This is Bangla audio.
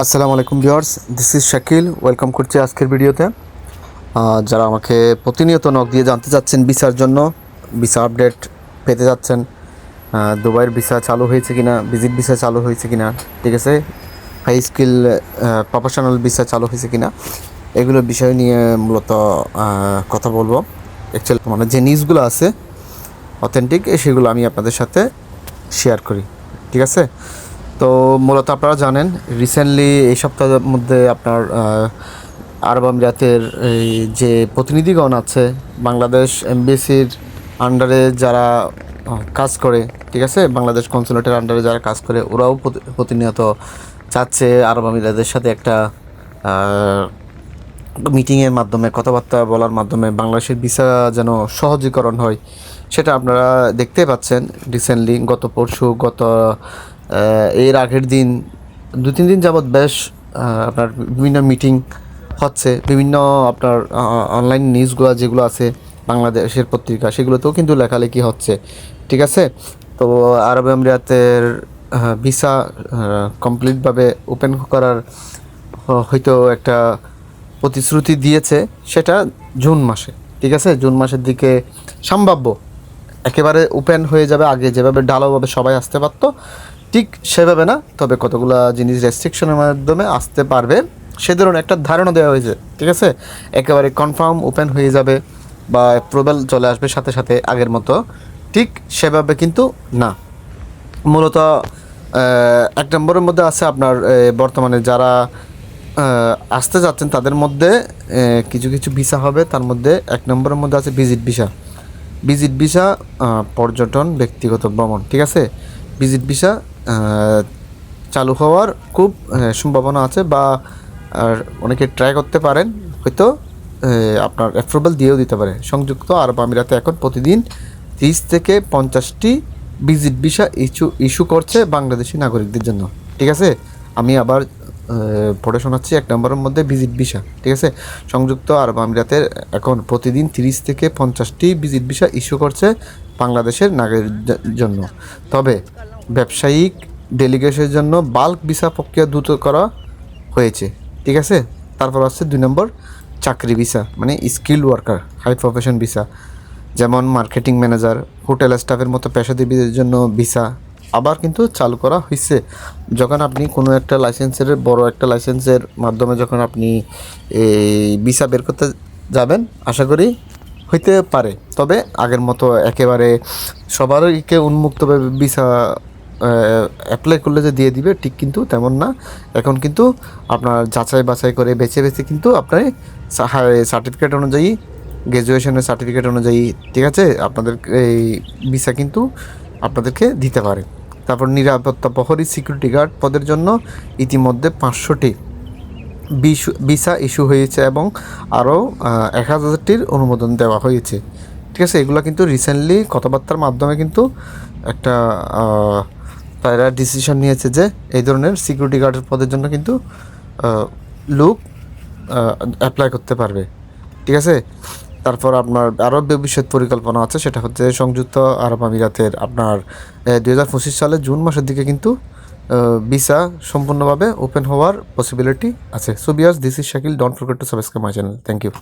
আসসালামু আলাইকুম viewers this is Shakil welcome করছি আজকের ভিডিওতে। যারা আমাকে প্রতিনিয়ত নক দিয়ে জানতে চাচ্ছেন ভিসার জন্য ভিসা আপডেট পেতে যাচ্ছেন দুবাইয়ের ভিসা চালু হয়েছে কিনা ভিজিট ভিসা চালু হয়েছে কিনা, ঠিক আছে? হাই স্কিল প্রফেশনাল ভিসা চালু হয়েছে কিনা, এগুলো বিষয় নিয়ে মূলত কথা বলব। অ্যাকচুয়ালি মানে যে নিউজগুলো আছে অথেন্টিক সেগুলো আমি আপনাদের সাথে শেয়ার করি, ঠিক আছে? তো মূলত আপনারা জানেন রিসেন্টলি এই সপ্তাহের মধ্যে আপনার আরব আমিরাতের যে প্রতিনিধিগণ আছে, বাংলাদেশ এমবিসির আন্ডারে যারা কাজ করে, ঠিক আছে? বাংলাদেশ কনসুলেটের আন্ডারে যারা কাজ করে, ওরাও প্রতি- প্রতিনিয়ত চাচ্ছে আরব আমিরাতের সাথে একটা মিটিংয়ের মাধ্যমে, কথাবার্তা বলার মাধ্যমে, বাংলাদেশের ভিসা যেন সহজীকরণ হয়, সেটা আপনারা দেখতে পাচ্ছেন। রিসেন্টলি গত পরশু, গত এর আগের দিন, দু, তিন দিন যাবৎ বেশ আপনার বিভিন্ন মিটিং হচ্ছে, বিভিন্ন আপনার অনলাইন নিউজগুলো যেগুলো আছে, বাংলাদেশের পত্রিকা, সেগুলোতেও কিন্তু লেখালেখি হচ্ছে, ঠিক আছে? তো আরব আমিরাতের ভিসা কমপ্লিটভাবে ওপেন করার হয়তো একটা প্রতিশ্রুতি দিয়েছে, সেটা জুন মাসে, ঠিক আছে? জুন মাসের দিকে সম্ভাব্য, একেবারে ওপেন হয়ে যাবে, আগে যেভাবে ঢালাওভাবে সবাই আসতে পারতো ঠিক সেভাবে না, তবে কতগুলো জিনিস রেস্ট্রিকশনের মাধ্যমে আসতে পারবে, সে ধরনের একটা ধারণা দেওয়া হয়েছে, ঠিক আছে? একেবারে কনফার্ম ওপেন হয়ে যাবে বা অ্যাপ্রুভাল চলে আসবে সাথে সাথে আগের মতো, ঠিক সেভাবে কিন্তু না। মূলত এক নম্বরের মধ্যে আছে আপনার বর্তমানে যারা আসতে যাচ্ছেন তাদের মধ্যে কিছু কিছু ভিসা হবে, তার মধ্যে এক নম্বরের মধ্যে আছে ভিজিট ভিসা ভিজিট ভিসা পর্যটন, ব্যক্তিগত ভ্রমণ, ঠিক আছে? ভিজিট ভিসা চালু হওয়ার খুব সম্ভাবনা আছে বা, আর অনেকে ট্রাই করতে পারেন, হয়তো আপনার অ্যাপ্রুভাল দিয়েও দিতে পারে। সংযুক্ত আরব আমিরাতে এখন প্রতিদিন তিরিশ থেকে পঞ্চাশটি ভিজিট ভিসা ইস্যু ইস্যু করছে বাংলাদেশি নাগরিকদের জন্য। ঠিক আছে? আমি আবার পড়ে শোনাচ্ছি এক নম্বরের মধ্যে ভিজিট ভিসা ঠিক আছে? সংযুক্ত আরব আমিরাতের এখন প্রতিদিন তিরিশ থেকে পঞ্চাশটি ভিজিট ভিসা ইস্যু করছে বাংলাদেশের নাগরিকদের জন্য। তবে ব্যবসায়িক ডেলিগেশনের জন্য বাল্ক ভিসা প্রক্রিয়া দ্রুত করা হয়েছে, ঠিক আছে? তারপর আসছে দুই নম্বর চাকরি ভিসা মানে skill worker high profession visa যেমন মার্কেটিং ম্যানেজার হোটেল স্টাফের মতো পেশাজীবীদের জন্য ভিসা আবার কিন্তু চালু করা হয়েছে যখন আপনি কোনো একটা লাইসেন্সের বড় একটা লাইসেন্সের মাধ্যমে যখন আপনি এই ভিসা বের করতে যাবেন, আশা করি হইতে পারে। তবে আগের মতো একেবারে সবারইকে উন্মুক্তভাবে ভিসা অ্যাপ্লাই করলে যে দিয়ে দিবে, ঠিক কিন্তু তেমন না। এখন কিন্তু আপনার যাচাই বাছাই করে বেছে বেছে কিন্তু আপনার সার্টিফিকেট অনুযায়ী গ্র্যাজুয়েশনের সার্টিফিকেট অনুযায়ী, ঠিক আছে? আপনাদের এই ভিসা কিন্তু আপনাদেরকে দিতে পারে। তারপর নিরাপত্তা প্রহরী সিকিউরিটি গার্ড পদের জন্য ইতিমধ্যে পাঁচশোটি ভিসা ইস্যু হয়েছে এবং আরও এক হাজারটির অনুমোদন দেওয়া হয়েছে। ঠিক আছে? এগুলো কিন্তু রিসেন্টলি কথাবার্তার মাধ্যমে কিন্তু একটা তারা ডিসিশন নিয়েছে যে এই ধরনের সিকিউরিটি গার্ডের পদের জন্য কিন্তু লোক অ্যাপ্লাই করতে পারবে। ঠিক আছে? তারপর আপনার আরও ভবিষ্যৎ পরিকল্পনা আছে, সেটা হচ্ছে সংযুক্ত আরব আমিরাতের আপনার দুই হাজার পঁচিশ সালের জুন মাসের দিকে কিন্তু ভিসা সম্পূর্ণভাবে ওপেন হওয়ার পসিবিলিটি আছে। So viewers this is Shakil don't forget to subscribe my channel thank you